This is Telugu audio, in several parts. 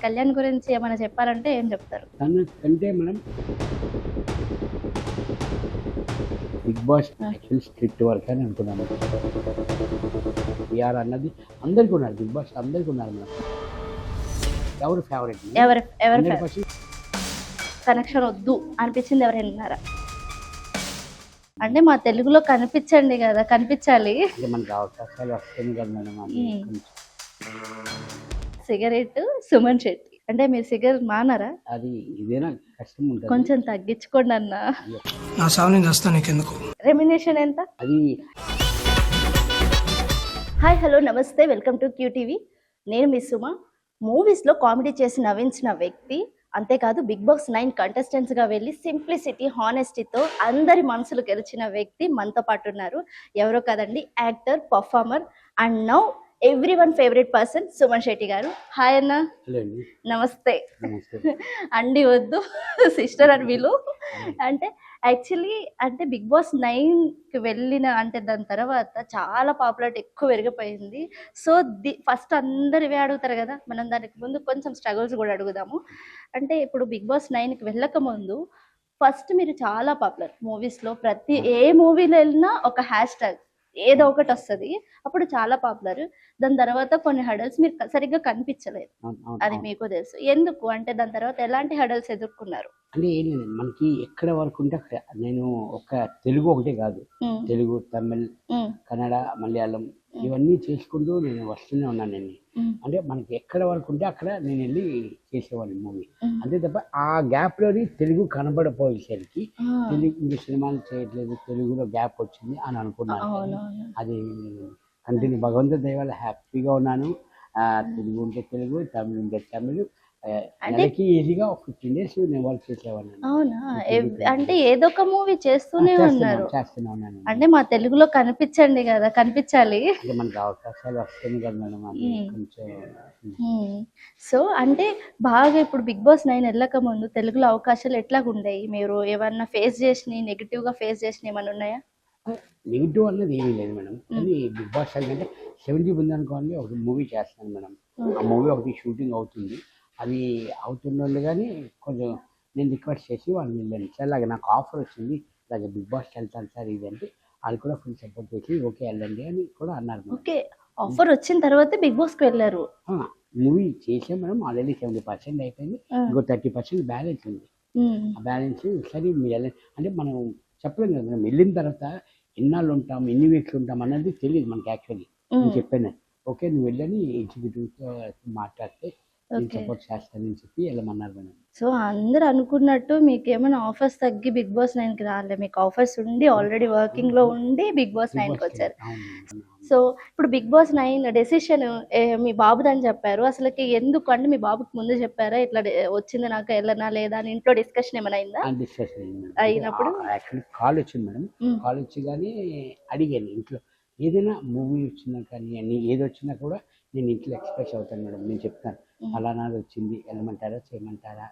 కళ్యాణ్ గురించి ఏమైనా చెప్పాలంటే ఏం చెప్తారు? తను కంటే మనం Bigg Boss actual script work అని అనుకున్నాను. బిఆర్ అన్నది అందరికీ ఉన్నారు బిగ్ బాస్ అందరికీ ఉన్నారు మనం ఎవరు ఫేవరెట్ ఎవరి ఎవరి కనెక్షన్ వద్దు అనిపించింది ఎవరైనా అంటే మా తెలుగులో కనిపించండి కదా కనిపించాలి. అంటే మనకి అవకాశాలు వస్తుంది కదా మేడం సిగరెట్ సుమన్ శెట్టి. అంటే మీరు సిగరెట్ మానరా? అది ఇదేనా? కష్టం ఉంటుంది. కొంచెం తగ్గించుకోండి అన్న. నా సావు నేను చేస్తాను నీకెందుకు? రెమినేషన్ ఎంత? అది హాయ్ హలో నమస్తే. వెల్కమ్ టు క్యూ టీవీ నేను మీ సుమ. మూవీస్లో కామెడీ చేసి నవ్వించిన వ్యక్తి అంతేకాదు బిగ్ బాస్ నైన్ కంటెస్టెంట్స్గా వెళ్ళి సింప్లిసిటీ హానెస్టీతో అందరి మనసులు గెలిచిన వ్యక్తి మనతో పాటు ఉన్నారు. ఎవరో కదండి actor performer and now everyone favourite person Suman Shetty గారు. హాయ్ అన్న. నమస్తే. అండి వద్దు సిస్టర్ అని వీళ్ళు అంటే యాక్చువల్లీ అంటే బిగ్ బాస్ నైన్కి వెళ్ళిన అంటే దాని తర్వాత చాలా పాపులారిటీ ఎక్కువ పెరిగిపోయింది. సో ది ఫస్ట్ అందరు ఇవే అడుగుతారు కదా మనం దానికి ముందు కొంచెం స్ట్రగుల్స్ కూడా అడుగుదాము. అంటే ఇప్పుడు బిగ్ బాస్ నైన్కి వెళ్ళక ముందు ఫస్ట్ మీరు చాలా పాపులర్ మూవీస్లో ప్రతి ఏ మూవీలో వెళ్ళినా ఒక హ్యాష్ ట్యాగ్ ఏదో ఒకటి వస్తుంది. అప్పుడు చాలా పాపులర్. దాని తర్వాత కొన్ని హడల్స్ మీరు సరిగ్గా కనిపించలేదు. అది. మీకు తెలుసు. ఎందుకు? అంటే దాని తర్వాత ఎలాంటి హడల్స్ ఎదుర్కొన్నారు? అంటే ఏం లేదు. మనకి ఎక్కడ వరకు ఉంటే అక్కడ. నేను ఒక తెలుగు ఒకటే కాదు. తెలుగు తమిళ్ కన్నడ మలయాళం ఇవన్నీ చేసుకుంటూ నేను వస్తూనే ఉన్నాను నేను. అంటే మనకి ఎక్కడ వరకు ఉంటే అక్కడ నేను వెళ్ళి చేసేవాడిని మూవీ. అంతే తప్ప ఆ గ్యాప్లోని తెలుగు కనబడపోయేసరికి తెలుగు ఇంక సినిమాలు చేయట్లేదు తెలుగులో గ్యాప్ వచ్చింది అని అనుకున్నాను. అది కంటిన్యూ భగవంతుడి దయ వల్ల హ్యాపీగా ఉన్నాను. తెలుగు ఉంటే తెలుగు తమిళ్ ఉంటే తమిళ్. ఆ, నెలకి ఈజీగా ఒక ఫిఫ్టీన్ డేస్ నేను వర్క్ చేసేవాడిని. అవునా? అంటే ఏదో ఒక మూవీ చేస్తూనే ఉన్నారు. చేస్తూనే ఉన్నాను. అంటే మా తెలుగులో కనిపించండి కదా కనిపించాలి. అంటే మనకి అవకాశాలు వస్తుంది కదా మేడం అది మ్మ్. కొంచెం. ఉమ్, సో అంటే బాగా ఇప్పుడు బిగ్ బాస్ నైన్ వెళ్ళక ముందు తెలుగులో అవకాశాలు ఎట్లా ఉండేవి మీరు ఏమన్నా ఫేస్ చేసిన నెగిటివ్గా ఫేస్ చేసిన ఏమన్నా ఉన్నాయా? నెగిటివ్ అన్నది ఏమీ లేదు మేడం. కానీ బిగ్ బాస్ అంటే సెవెంటీ ముందు అనుకోండి ఒక మూవీ చేస్తాను మేడం. ఆ మూవీ ఒకటి షూటింగ్ అవుతుంది. అది అవుతుండే కానీ కొంచెం నేను రిక్వెస్ట్ చేసి వాళ్ళు వెళ్ళాను సార్ అలాగే నాకు ఆఫర్ వచ్చింది. అలాగే బిగ్ బాస్కి వెళ్తాను సార్ ఇది అంటే వాళ్ళు కూడా ఫుల్ సపోర్ట్ చేసి ఓకే వెళ్ళండి అని కూడా అన్నారు ఓకే ఆఫర్ వచ్చిన తర్వాత బిగ్ బాస్కి వెళ్ళారు మూవీ చేసాం మేడం. ఆల్రెడీ సెవెంటీ పర్సెంట్ అయిపోయింది. ఇంకో థర్టీ పర్సెంట్ బ్యాలెన్స్ ఉంది. ఆ బ్యాలెన్స్ సరే మీరు వెళ్ళండి. అంటే మనం చెప్పలేం కదా మనం వెళ్ళిన తర్వాత ఎన్నాళ్ళు ఉంటాం ఎన్ని వీక్స్ ఉంటాం అన్నది తెలియదు మనకి యాక్చువల్లీ. నేను చెప్పాను. ఓకే నువ్వు వెళ్ళని ఎగ్జిక్యూటివ్తో మాట్లాడితే నేను సపోర్ట్ చేస్తానని చెప్పి వెళ్ళమన్నారు మేడం. సో అందరు అనుకున్నట్టు మీకు ఏమైనా ఆఫర్స్ తగ్గి బిగ్ బాస్ నైన్కి రాలే. మీకు ఆఫర్స్ ఉండి ఆల్రెడీ వర్కింగ్లో ఉండి బిగ్ బాస్ నైన్కి వచ్చారు. సో ఇప్పుడు బిగ్ బాస్ నైన్ డెసిషన్ మీ బాబుదని చెప్పారు. అసలుకి ఎందుకు అంటే మీ బాబుకి ముందు చెప్పారా? ఇట్లా వచ్చింది నాకు వెళ్ళనా లేదా అని ఇంట్లో డిస్కషన్ ఏమైనా అయిందా? డిస్కషన్. అయినప్పుడు? కాల్ వచ్చింది మేడం. కాల్ వచ్చి కానీ అడిగాను. ఇంట్లో ఏదైనా మూవీ వచ్చినా కానీ ఏది వచ్చినా కూడా నేను ఇంట్లో ఎక్స్ప్రెస్ అవుతాను మేడం నేను చెప్తాను. ఉమ్. ఫలానాది వచ్చింది వెళ్ళమంటారా చేయమంటారా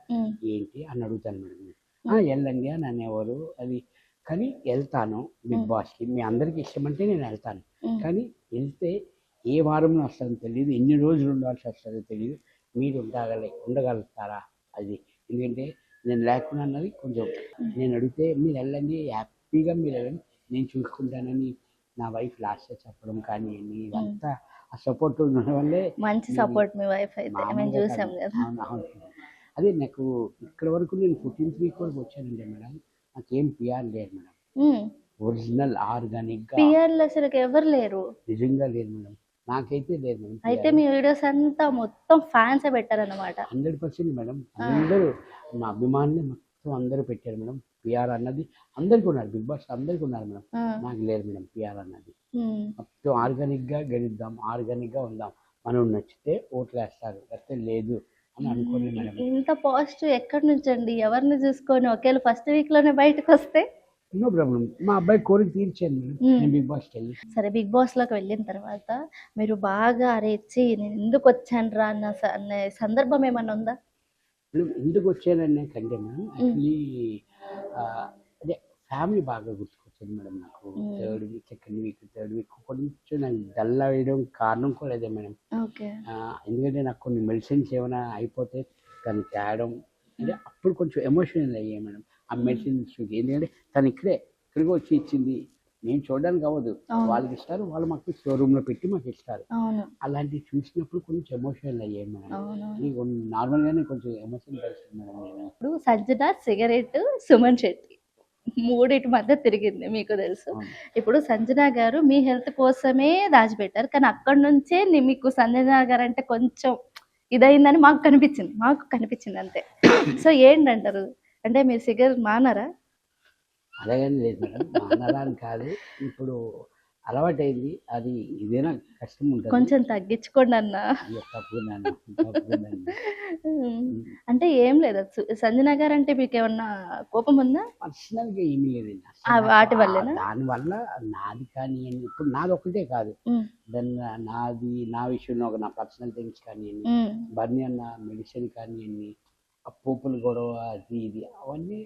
ఏంటి అని అడుగుతాను మేడం "ఆ, వెళ్ళండి అని అనేవారు. అది కానీ వెళ్తాను బిగ్. బాస్కి. మీ అందరికీ ఇష్టమంటే నేను వెళ్తాను. కానీ వెళ్తే ఏ వారంలో వస్తుందో తెలియదు ఎన్ని రోజులు ఉండాల్సి వస్తుందో తెలియదు మీరు ఉండగల ఉండగలుగుతారా? అది. ఎందుకంటే నేను లేకుండా అన్నది కొంచెం నేను అడిగితే మీరు వెళ్ళండి హ్యాపీగా మీరు వెళ్ళండి నేను చూసుకుంటానని నా వైఫ్ లాస్ట్ చెప్పడం కానీ ఇదంతా ఆ సపోర్ట్ ఉండడం వల్లే మంచి సపోర్ట్ మీ వైఫ్ అయితే. మేము చూసాం కాదు. అదే నాకు ఇక్కడ వరకు నేను ఫోర్టీన్త్ వీక్ వరకు వచ్చానండి మేడం. నాకేం పిఆర్ లేదు మేడం. ఒరిజినల్ ఆర్గానిక్గా పిఆర్లు అసలు ఎవరు లేరు? నిజంగా లేదు మేడం. నాకైతే లేదు మేడం అయితే మీ వీడియోస్ అంతా మొత్తం ఫ్యాన్స్ పెట్టారన్నమాట. Hundred percent madam. అందరూ మా అభిమానులు మొత్తం అందరూ పెట్టారు మేడం. పిఆర్ అన్నది అందరికీ ఉన్నారు. బిగ్ బాస్ అందరికీ ఉన్నారు మేడం. నాకు లేదు మేడం పిఆర్ అన్నది. మొత్తం ఆర్గానిక్గా గెలుద్దాం ఆర్గానిక్గా ఉందాం. మనం నచ్చితే ఓట్లు వేస్తారు. లేకపోతే లేదు అని అనుకోలేదు మేడం. ఇంత పాజిటివ్ ఎక్కడి నుంచి అండి? ఎవరిని చూసుకొని ఒకేలా ఫస్ట్ వీక్లోనే బయటకు వస్తే? నో ప్రాబ్లం మా అబ్బాయి కోరిక తీర్చాను మ్మ్. నేను బిగ్ బాస్కి వెళ్ళి. సరే బిగ్ బాస్లోకి వెళ్ళిన తర్వాత మీరు బాగా అరేచి నేను ఎందుకు వచ్చాను రా అన్న స- అనే సందర్భం ఏమన్నా ఉందా? మేడం ఎందుకు వచ్చాననే కంటే మేడం యాక్చువల్లీ అదే ఫ్యామిలీ బాగా గుర్తుకొచ్చింది మేడం నాకు. Third week second week third week కొంచెం నాకు డల్ అయ్యడం కారణం కూడా అదే మేడం. ఎందుకంటే నాకు కొన్ని మెడిసిన్స్ ఏమైనా అయిపోతే దాన్ని తేయడం అంటే అప్పుడు కొంచెం ఎమోషనల్ అయ్యాయి మేడం. ఆ మెడిసిన్స్ ఎందుకంటే తను ఇక్కడే ఇక్కడికి వచ్చి ఇచ్చింది. నేను చూడడానికి అవ్వదు. వాళ్ళకి ఇస్తారు వాళ్ళు మాకు షోరూంలో పెట్టి మాకు ఇస్తారు. అవును. అలాంటివి చూసినప్పుడు కొంచెం ఎమోషనల్ అయ్యాయి మేడం. అవును ఇది నార్మల్గానే కొంచెం ఎమోషన్ కలిసింది మేడం నేను. ఇప్పుడు సంజన సిగరెట్ సుమన్ శెట్టి మూడిటి మధ్య తిరిగింది మీకు తెలుసు. ఇప్పుడు సంజన గారు మీ హెల్త్ కోసమే దాచిపెట్టారు. కానీ అక్కడ నుంచే మీకు సంజన గారు అంటే కొంచెం ఇదైందని మాకు కనిపించింది. మాకు కనిపించింది అంతే. సో ఏంటంటారు? అంటే మీరు సిగరెట్ మానరా? అలాగని లేదు మేడం. మానడానికి కాదు. ఇప్పుడు అలవాటైంది. అది ఇదేనా? కష్టం ఉంటుంది. కొంచెం తగ్గించుకోండి అన్న. అంటే ఏం లేదు. సంజన గారు అంటే మీకు ఏమన్నా కోపం ఉందా? పర్సనల్గా ఏమీ నాకు వాటి ఆ- వల్లేనా? దాని వల్ల నాది కానివ్వండి ఇప్పుడు నాది ఒకటే కాదు. దాని నాది నా విషయంలో ఒక నా పర్సనల్ థింగ్స్ ఉమ్, బర్నీ అన్న మెడిసిన్ కానివ్వండి ఆ పోపుల గొడవ అది ఇది అవన్నీ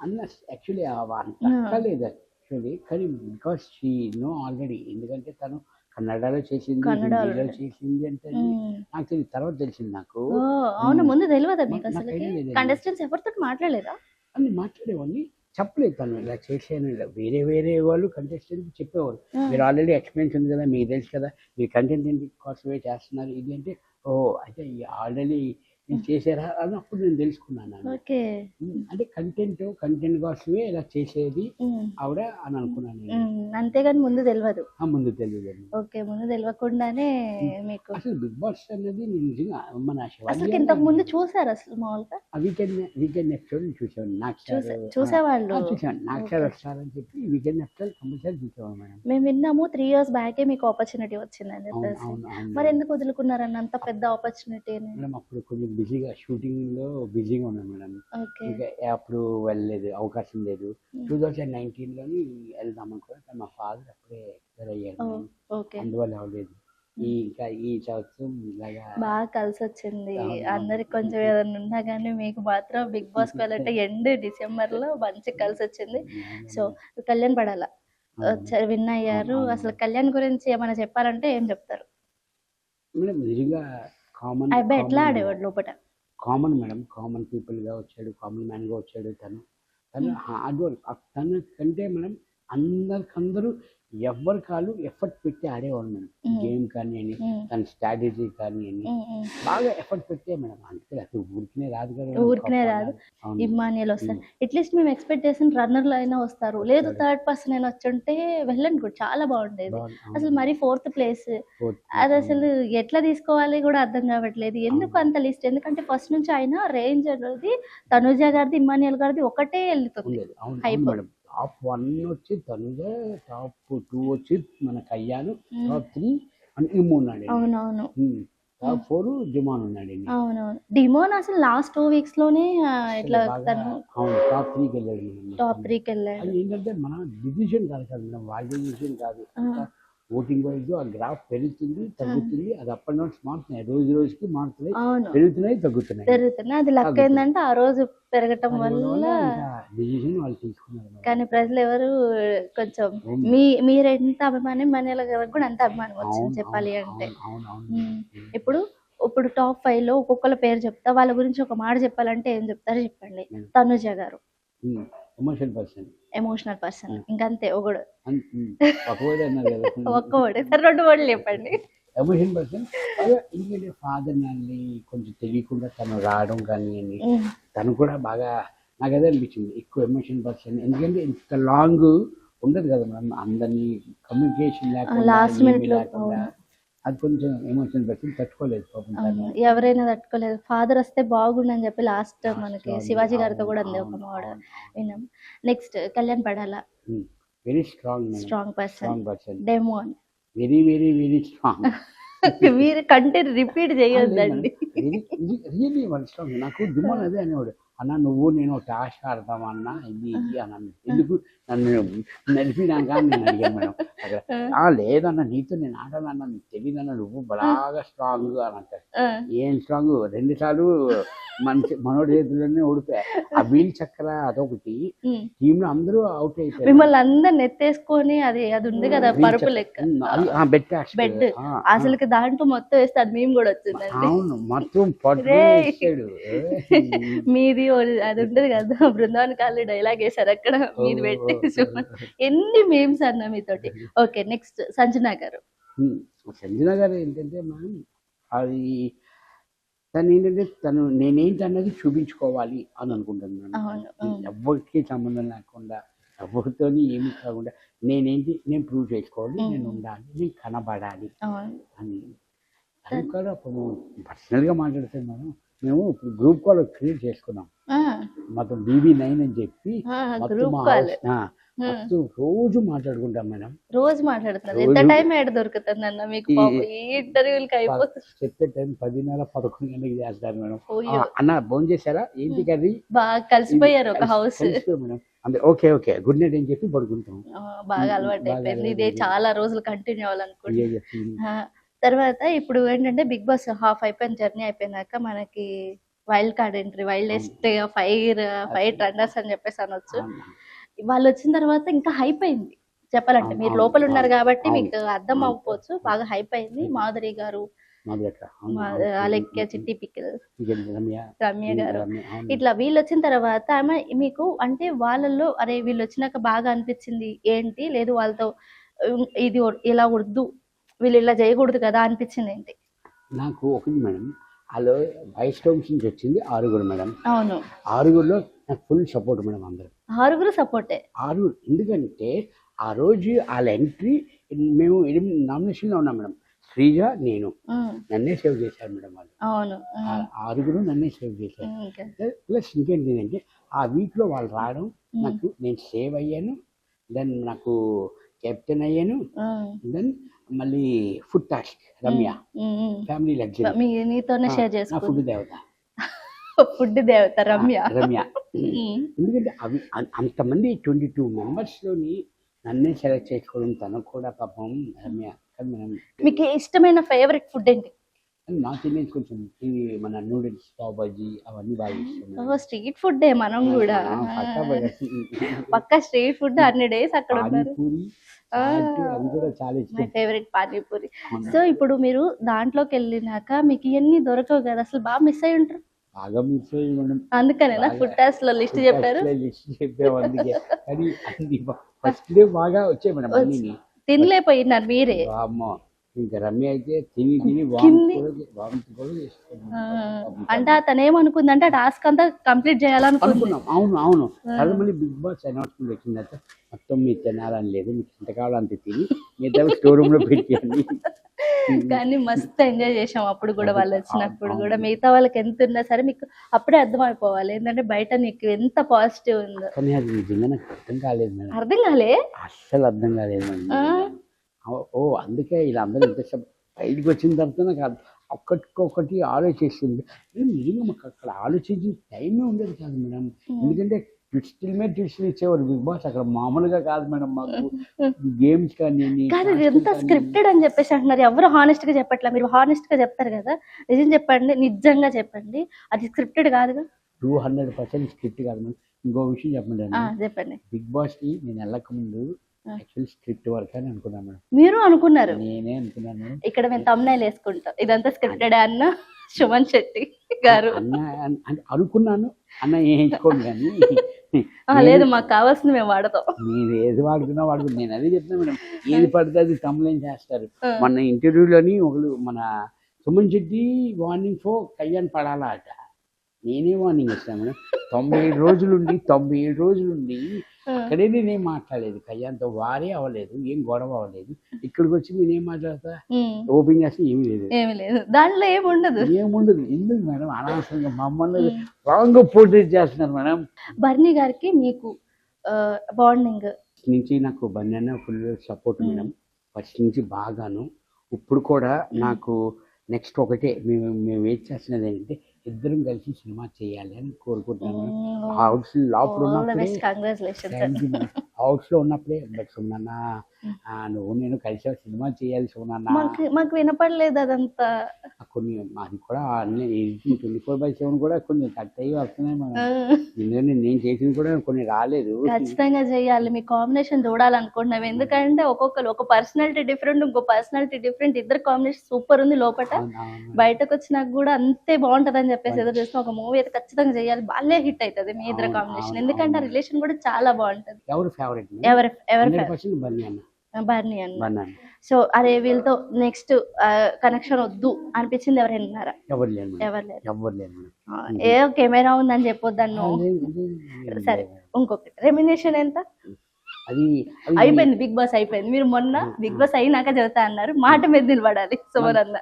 అన్న యాక్చువల్లీ అంత. అక్కర్లేదు యాక్చువల్లీ కానీ బికాస్ షీ నో ఆల్రెడీ ఎందుకంటే తను కన్నడలో చేసింది హిందీలో చేసింది అంటే. నాకు తెలియదు తర్వాత తెలిసింది నాకు అవును ముందు తెలియదా మీకు అసలు. కంటెస్టెంట్స్ ఎవరితో మాట్లాడలేదా అన్ని మాట్లాడేవాడిని చెప్పలేదు తను ఇలా చేసాను ఇలా వేరే వేరే వాళ్ళు కంటెస్టెంట్ చెప్పేవారు Hmm. మీరు ఆల్రెడీ ఎక్స్పీరియన్స్ ఉంది కదా మీకు తెలుసు కదా మీరు కంటెంట్ కోసమే చేస్తున్నారు ఇది అంటే ఓ అయితే ఆల్రెడీ నేను చేశారా? అని అప్పుడు నేను తెలుసుకున్నాను అంటే కంటెంట్ కంటెంట్ కోసమే ఇలా చేసేది ఆవిడ అని అనుకున్నాను అంతేగాని ముందు తెలియదు ఆ ముందు తెలియదండి ఓకే ముందు తెలియకుండానే మీకు అసలు బిగ్ బాస్ అనేది నిజంగా మన అసలు ఇంతకు ముందు చూసారు అసలు మామూలుగా? వీకెండ్ వీకెండ్ ఎపిసోడ్ చూసాను నాకు చూసా చూసేవాళ్ళు. చూసాను నాకు సార్ వస్తారని చెప్పి వీకెండ్ ఎపిసోడ్ కంపల్సరీ చూసేవాడు మేడం. మేము విన్నాము త్రీ ఇయర్స్ బ్యాకే మీకు ఆపర్చునిటీ వచ్చిందని చెప్పేసి. మరి ఎందుకు వదులుకున్నారన్న అంత పెద్ద ఆపర్చునిటీని మేడం అప్పుడు కొంచెం బిజీగా షూటింగ్లో బిజీగా ఉన్నాను మేడం. ఇంకా అప్పుడు వెళ్ళలేదు అవకాశం లేదు. టూ థౌజండ్ నైన్టీన్లోని వెళ్దాం అనుకున్నా కానీ మా ఫాదర్ అప్పుడే ఎక్స్పైర్. ఓకే. అందువల్ల అవ్వలేదు. ఈ ఇంకా ఈ సంవత్సరం ఇలాగా బాగా కలిసి వచ్చింది. అందరికి కొంచెం ఏదైనా ఉన్నా కానీ మీకు మాత్రం బిగ్ బాస్ వెళ్ళంటే ఎండ్ డిసెంబర్లో మంచి కలిసి వచ్చింది సో కళ్యాణ్ పడాల. విన్ అయ్యారు. అసలు కళ్యాణ్ గురించి ఏమైనా చెప్పాలంటే ఏం చెప్తారు? మేడం నిజంగా కామన్ అబ్బాయి ఎట్లా ఆడేవాడు లోపల కామన్ మేడం కామన్ పీపుల్గా వచ్చాడు కామన్ మ్యాన్గా వచ్చాడు తను. తను హార్డ్ వర్క్ తన కంటే మేడం అందరికందరూ ఎవరి కాళ్ళు ఎఫర్ట్ పెట్టి ఆడేవాడు మేడం. గేమ్ కానివ్వండి. తన స్ట్రాటజీ కానివ్వండి. బాగా ఎఫర్ట్ పెట్టే మేడం. అంతే అసలు ఊరికనే రాదు కదా ఊరికనే రాదు. ఇమ్మానియల్ వస్తారు. అట్లీస్ట్ మేము ఎక్స్పెక్ట్ చేసిన రన్నర్లు అయినా వస్తారు. లేదు థర్డ్ పర్సన్ అయినా వచ్చుంటే వెళ్ళండి కూడా. చాలా బాగుండేది. అసలు మరి ఫోర్త్ ప్లేస్. అది అసలు ఎట్లా తీసుకోవాలి కూడా అర్థం కావట్లేదు. ఎందుకు అంత లిస్ట్ ఎందుకంటే ఫస్ట్ నుంచి ఆయన రేంజ్ అనేది తనుజ గారిది ఇమ్మానియల్ గారిది ఒకటే వెళ్తుంది. ఉండేది. టాప్ వన్ వచ్చి తనుజ టాప్ టూ వచ్చి మన కయ్యాను టాప్ త్రీ ఇమ్ము ఉన్నాడు అవునవును. టాప్ ఫోర్ జుమాన్ ఉన్నాడు అవునవును. డిమోన్ అసలు లాస్ట్ టూ వీక్స్లోనే ఇట్లా తను అవును టాప్ త్రీకి వెళ్ళాడు. టాప్ త్రీకి వెళ్ళాడు. అది ఏంటంటే మన డిసిషన్ కాదు కదా మేడం. వాళ్ళ డిసిషన్ కాదు. ఓటింగ్ వైజ్ ఆ గ్రాఫ్ పెరుగుతుంది తగ్గుతుంది. అది అప్ అండ్ డౌన్స్ మారుతున్నాయి. రోజు రోజుకి మారుతున్నాయి పెరుగుతున్నాయి తగ్గుతున్నాయి. జరుగుతుంది అది లక్ ఏంటంటే ఆ రోజు పెరగటం వల్ల డిసిషన్ వాళ్ళు తీసుకున్నారు. కానీ ప్రజలు ఎవరు కొంచెం. మీ మీరెంత అభిమానం మనీల గారికి కూడా అంత అభిమానం వచ్చింది చెప్పాలి అంటే. ఇప్పుడు ఇప్పుడు టాప్ ఫైవ్లో ఒక్కొక్కల పేరు చెప్తా వాళ్ళ గురించి ఒక మాట చెప్పాలంటే ఏం చెప్తారో చెప్పండి. తనుజ గారు. ఎమోషన్ పర్సన్ ఎమోషనల్ పర్సన్ ఇంకంతే ఒకడు. ఒక్క వర్డ్ రెండు వర్డ్లు చెప్పండి. ఎమోషన్ పర్సన్ ఎందుకంటే ఫాదర్ నాన్ని కొంచెం తెలియకుండా తను రావడం కానివ్వండి ఉమ్, తను కూడా బాగా నాకు అదే అనిపించింది ఎక్కువ ఎమోషన్ పర్సన్ ఎందుకంటే ఇంత లాంగ్ ఉండదు కదా మనం అందరినీ కమ్యూనికేషన్ లేకుండా అది కొంచెం ఎమోషన్ పర్సన్ తట్టుకోలేదు పాపం తను. ఎవరైనా తట్టుకోలేదు. ఫాదర్ వస్తే బాగుండని చెప్పి లాస్ట్ మనకి శివాజీ గారితో కూడా అంది ఒక అవును, అవును, విన్నాం. Next Kalyan Padala? Very strong strong person strong person demon very very very strong మీరు కంటెంట్ రిపీట్ చేయొద్దండి. రియల్లీ వన్ స్ట్రాంగ్ నాకు దిమ్మన్ అదే అనేవాడు. అన్న నువ్వు నేను టాష్ ఆడతామా అన్న? ఇది ఇది అన్నాను. ఎందుకు? నన్ను నడిపినాక నేను అడిగాను మేడం. అక్కడ "ఆ, లేదన్న నీతో నేను ఆడాలన్న నీకు తెలియదన్న నువ్వు బాగా స్ట్రాంగ్ అని అంటాడు. ఆ, ఏం స్ట్రాంగ్ రెండు సార్లు మంచి మనోడి చేతుల్లోనే ఓడిపోయా. ఆ వీల్ చక్ర అదొకటి. టీమ్లో అందరూ అవుట్ అయిపోయారు. మిమ్మల్ని అందరిని ఎత్తేసుకొని అది అది ఉంది కదా పరుపు లెక్క. బెడ్ అసలుకి దాంట్లో మొత్తం వేస్తే అది మేము కూడా వచ్చిందండి. అవును మీది అది ఉండదు కదా. బృందావన్ కాళ్ళు డైలాగ్ వేసారు అక్కడ. మీది పెట్టి చూడండి. ఎన్ని మేమ్స్ అన్న మీతోటి. ఓకే నెక్స్ట్ సంజనా గారు. సంజన గారు ఏంటంటే మనం అది తను ఏంటంటే తను నేనేంటి అన్నది చూపించుకోవాలి అని అనుకుంటున్నాను. ఎవరికి సంబంధం లేకుండా ఎవరితో ఏమి కాకుండా నేనేంటి నేను ప్రూవ్ చేసుకోవాలి నేను ఉండాలి నేను కనబడాలి అని అది కూడా అప్పుడు పర్సనల్గా మాట్లాడితే మనం మేము ఇప్పుడు గ్రూప్ కాల్ క్రియేట్ చేసుకున్నాం. మొత్తం బీబీ నైన్ అని చెప్పి మొత్తం మొత్తం రోజు మాట్లాడుకుంటాం మేడం. రోజు మాట్లాడుతున్నారు. ఎంత టైం ఏడ దొరుకుతుంది అన్న మీకు పాపం? ఈ ఇంటర్వ్యూలకి అయిపోతుంది. చెప్పే టైం పదిన్నర పదకొండు గంటలకు చేస్తారు మేడం. అన్న ఫోన్ చేశారా? ఏంటి కర్రీ? బాగా కలిసిపోయారు ఒక హౌస్ మేడం. అంటే ఓకే ఓకే గుడ్ నైట్ అని చెప్పి పడుకుంటాం. బాగా అలవాటు అయిపోయింది. ఇదే. చాలా రోజులు కంటిన్యూ అవ్వాలనుకుంటున్నాను తర్వాత ఇప్పుడు ఏంటంటే బిగ్ బాస్ హాఫ్ అయిపోయిన జర్నీ అయిపోయినాక మనకి wild card entry wildest fire fire runners అని చెప్పేసి అనొచ్చు. వాళ్ళు వచ్చిన తర్వాత ఇంకా హైప్ అయింది. చెప్పాలంటే మీరు లోపల ఉన్నారు కాబట్టి. మీకు అర్థం. అవ్వకపోవచ్చు. బాగా హైప్ అయింది. మాధురి గారు. అలెక్య చిట్టి పిక్కల్ రమ్య గారు. ఇట్లా వీళ్ళు వచ్చిన తర్వాత ఆమె మీకు అంటే వాళ్ళల్లో అరే వీళ్ళు వచ్చినాక బాగా అనిపించింది ఏంటి? లేదు వాళ్ళతో ఇది ఇలా వద్దు వీళ్ళు ఇలా చేయకూడదు కదా అనిపించింది ఏంటి? నాకు ఒకటి మేడం వాళ్ళు వైస్ టౌన్స్ నుంచి వచ్చింది ఆరుగురు మేడం. అవును. ఆరుగురులో నాకు ఫుల్ సపోర్ట్ మేడం అందరు. ఆరుగురు సపోర్టే? ఆరుగురు ఎందుకంటే ఆ రోజు వాళ్ళ ఎంట్రీ మేము నామినేషన్లో ఉన్నాం మేడం. శ్రీజ నేను. నన్నే సేవ్ చేశారు మేడం వాళ్ళు. ఆరుగురు నన్నే సేవ్ చేశారు. ప్లస్ ఇంకేంటి అంటే ఆ వీక్లో వాళ్ళు రావడం నాకు నేను సేవ్ అయ్యాను. దెన్ నాకు కెప్టెన్ అయ్యాను. దెన్ మళ్ళీ food task Ramya. Family luxury నీతోనే షేర్ నా చేసుకో. ఫుడ్ దేవత. ఫుడ్ దేవత రమ్య. రమ్య. ఎందుకంటే అవి అంతమంది ట్వంటీ టూ మెంబర్స్లోని నన్నే సెలెక్ట్ చేసుకోవడం తనకు కూడా పాపం రమ్య. మీకు ఇష్టమైన ఫేవరెట్ ఫుడ్ ఏంటి? నార్త్ ఇండియన్స్ కొంచెం మన నూడిల్స్ పావ్ బాజీ అవన్నీ బాగా ఇష్టం. స్ట్రీట్ ఫుడ్ మనం కూడా. పక్కా స్ట్రీట్ ఫుడ్ అన్ని డేస్ అక్కడ కూడా చాలా మై ఇష్టం ఫేవరెట్ పానీపూరి. సో ఇప్పుడు మీరు దాంట్లోకి వెళ్ళినాక మీకు ఇవన్నీ దొరకవు కదా అసలు బాగా మిస్ అయి ఉంటారు. బాగా మిస్ అయ్యి మనం అందుకనేనా? ఫుడ్ టాస్లో లిస్ట్ చెప్పారు? లిస్ట్ చెప్పాము అందుకే. కానీ అన్ని ఫస్ట్ డే బాగా వచ్చాయి మేడం అన్ని తినలేకపోయినారు మీరే. అమ్మో. ఇంకా రమ్య అయితే తిని తిని అంటే అతను ఏమనుకుందంటే టాస్క్ అంతా కంప్లీట్ చేయాలనుకుంది. అనుకున్నాం. అవును అవును. మంది బిగ్ బాస్ అనౌన్స్మెంట్ తర్వాత మొత్తం మీరు తినాలని లేదు మీకు ఎంత కావాలో అంత తిని మిగతా స్టోర్ రూమ్లో పెట్టండి. కానీ మస్తు ఎంజాయ్ చేసాం అప్పుడు కూడా వాళ్ళు వచ్చినప్పుడు కూడా. మిగతా వాళ్ళకి ఎంత ఉన్నా సరే మీకు అప్పుడే అర్థం అయిపోవాలి ఏంటంటే బయట నీకు ఎంత పాజిటివ్ ఉందో. కానీ అది నిజంగా నాకు అర్థం కాలేదు అర్థం కాలే? అస్సలు అర్థం కాలేదు. ఓ- ఓ అందుకే ఇలా అందరూ ఇంత బయటకు వచ్చిన తర్వాత నాకు ఒక్కటికొకటి ఆలోచిస్తుంది. మాకు అక్కడ ఆలోచించిన టైమే ఉండేది కాదు మేడం. ఎందుకంటే ట్విస్టుల మీద ట్విస్టులు ఇచ్చేవారు బిగ్ బాస్ అక్కడ మామూలుగా కాదు మేడం మాకు. గేమ్స్ కానీ కాదు ఇది ఎంత స్క్రిప్టెడ్ అని చెప్పేసి అంటున్నారు. ఎవరు హానెస్ట్గా చెప్పట్లే? మీరు హానెస్ట్గా చెప్తారు కదా. నిజం చెప్పండి నిజంగా చెప్పండి. అది స్క్రిప్టెడ్ కాదుగా? టూ హండ్రెడ్ పర్సెంట్ స్క్రిప్ట్ కాదు మేడం. ఇంకో విషయం చెప్పండి చెప్పండి. బిగ్ బాస్కి నేను వెళ్ళక స్క్రిప్ట్ వర్క్ అని అనుకున్నాను మేడం. మీరు అనుకున్నారు? నేనే అనుకున్నాను. ఇక్కడ మేము తమ్నైల్ వేసుకుంటాం. ఇదంతా స్క్రిప్టెడ్ అన్న సుమన్ శెట్టి గారు. అంటే అనుకున్నాను. అన్న వేయించుకోండి కానీ లేదు మాకు కావాల్సింది మేము వాడతాం. మీరు ఏది వాడుకున్నా వాడుకున్నా నేను అదే చెప్తున్నా మేడం. ఏది పడితే అది కంప్లైంట్ చేస్తారు. మన ఇంటర్వ్యూలోని ఒకరు మన సుమన్ శెట్టి వార్నింగ్ ఫో కళ్యాణ్ పడాలా అట. నేనే వార్నింగ్ ఇస్తాను మేడం. తొంభై ఏడు రోజులుండి తొంభై ఏడు రోజులుండి అక్కడే నేనేం మాట్లాడలేదు. కళ్యాణ్తో వారే అవ్వలేదు ఏం గొడవ అవ్వలేదు. ఇక్కడికి వచ్చి నేనేం మాట్లాడతా? ఓపెన్ చేస్తే ఏమీ లేదు. ఏమీ లేదు. దాంట్లో ఏమి ఉండదు. ఏముండదు. ఎందుకు మేడం? అనవసరంగా మమ్మల్ని రాంగ్ పోర్ట్రేట్ చేస్తున్నారు మేడం. బర్నీ గారికి మీకు బాండింగ్. నుంచి నాకు బన్యన్న ఫుల్ సపోర్ట్ మేడం. ఫస్ట్ నుంచి బాగాను. ఇప్పుడు కూడా నాకు నెక్స్ట్ ఒకటే. మేము మేము వెయిట్ చేస్తున్నది ఏంటంటే ఇద్దరం కలిసి సినిమా చేయాలి అని కోరుకుంటున్నాను. హౌస్ లోపల ఉన్నప్పుడే. హౌస్లో ఉన్నప్పుడే బట్ సుమనన్న. ఆ, నువ్వు నేను కలిసి సినిమా చేయాలి సుమనన్న మాకు మాకు వినపడలేదు అదంతా. కొన్ని మాది కూడా ట్వంటీ ఫోర్ బై సెవెన్ కూడా కొన్ని కట్ అయ్యి వస్తున్నాయి మనం. ఎందుకంటే నేను చేసింది కూడా కొన్ని రాలేదు. ఖచ్చితంగా చేయాలి. మీ కాంబినేషన్ చూడాలనుకుంటున్నాం. ఎందుకంటే ఒక్కొక్కరు ఒక పర్సనాలిటీ డిఫరెంట్ ఇంకో పర్సనాలిటీ డిఫరెంట్. ఇద్దరు కాంబినేషన్ సూపర్ ఉంది లోపల. బయటకు వచ్చినాక కూడా అంతే బాగుంటది అని చెప్పేసి ఎదురు చూస్తాం ఒక మూవీ అయితే ఖచ్చితంగా చేయాలి. బాగా హిట్ అవుతుంది మీ ఇద్దరు కాంబినేషన్. ఎందుకంటే ఆ. రిలేషన్ కూడా చాలా బాగుంటది. ఎవరు ఫేవరెట్ ఎవరి ఎవరి బర్నీ అన్న. సో అరే వీళ్ళతో నెక్స్ట్ కనెక్షన్ వద్దు అనిపించింది ఎవరైనా ఉన్నారా? ఎవరు లేరు ఏ కెమెరా ఉందని చెప్పొద్దాను ఆ, లేదు, లేదు, లేదు. సరే ఇంకొకటి. రెమినేషన్ ఎంత? అది అయిపోయింది బిగ్ బాస్ అయిపోయింది. మీరు మొన్న బిగ్ బాస్ అయినాక చెబుతా అన్నారు. మాట మీద నిలబడాలి సుమరన్న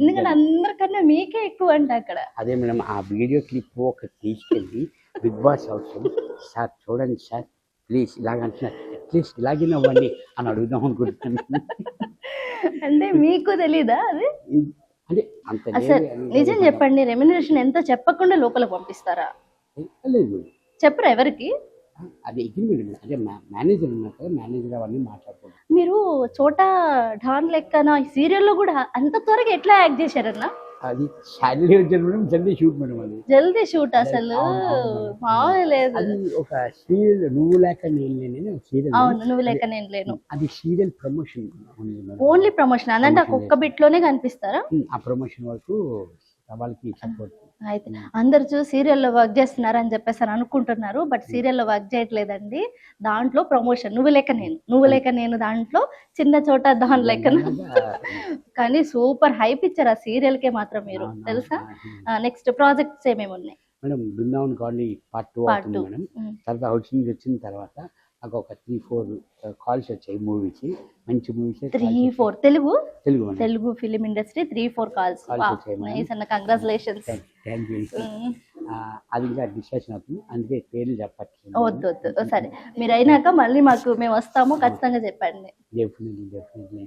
ఎందుకంటే అందరికన్నా మీకే ఎక్కువ అంట అక్కడ. అదే మేడం ఆ వీడియో క్లిప్ ఒక తీసుకెళ్ళి బిగ్ బాస్ హౌస్ సార్ చూడండి సార్ ప్లీజ్ ఇలాగ అంటున్నారు. అట్లీస్ట్ ఇలాగే నవ్వండి అని అడుగుదాం అనుకుంటున్నాను. అంటే మీకు తెలీదా అది? అంటే అంత అసలు నిజం చెప్పండి రెమ్యునరేషన్ ఎంతో చెప్పకుండా లోపలికి పంపిస్తారా? లేదు. చెప్పరా ఎవరికి? అది అగ్రిమెంట్ అదే మేనేజర్ ఉన్నారు కదా మేనేజర్ అవన్నీ మాట్లాడుకుంటాం మీరు చోటా ఢాన్ లెక్కన సీరియల్లో కూడా అంత త్వరగా ఎట్లా యాక్ట్ చేశారన్న? అది శాలరీ వచ్చారు మేడం జల్దీ షూట్ మేడం అది. జల్దీ షూట్ అసలు. మామూలు లేదు. అది ఒక సీరియల్ నువ్వు లేక నేను లేని సీరియల్. అవును నువ్వు లెక్క నేను లేను. అది సీరియల్ ప్రమోషన్. ఓన్లీ ప్రమోషన్ అదంటే ఆ కుక్క బిట్లోనే కనిపిస్తారా? ఆ ప్రమోషన్ వరకు వాళ్ళకి సపోర్ట్. అయితే అందరు చూసి సీరియల్లో వర్క్ చేస్తున్నారు అని చెప్పేసి అని అనుకుంటున్నారు బట్ సీరియల్లో వర్క్ చేయట్లేదండి. దాంట్లో ప్రమోషన్ నువ్వు లేక నేను నువ్వు లేక నేను దాంట్లో చిన్న చోట దాని లెక్క కానీ సూపర్ హైప్ ఇచ్చారు ఆ సీరియల్ కే మాత్రం మీరు తెలుసా? నెక్స్ట్ ప్రాజెక్ట్స్ ఏమేమి ఉన్నాయి? Madam Brindavan colony part two అవుతుంది. మేడం. తర్వాత హౌస్ నుంచి వచ్చిన తర్వాత నాకు ఒక త్రీ ఫోర్ కాల్స్ వచ్చాయి మూవీస్ మంచి movies three four Telugu? Telugu Telugu film industry three four calls. Nice అన్న కంగ్రాచులేషన్స్ థ్యాంక్ యూ అది ఇంకా డిస్కషన్ అవుతుంది. అందుకే పేర్లు చెప్పట్లేదు. వద్దు వద్దు. సరే. మీరు అయినాక మళ్ళీ మాకు మేము వస్తాము. ఖచ్చితంగా చెప్పండి. Definitely definitely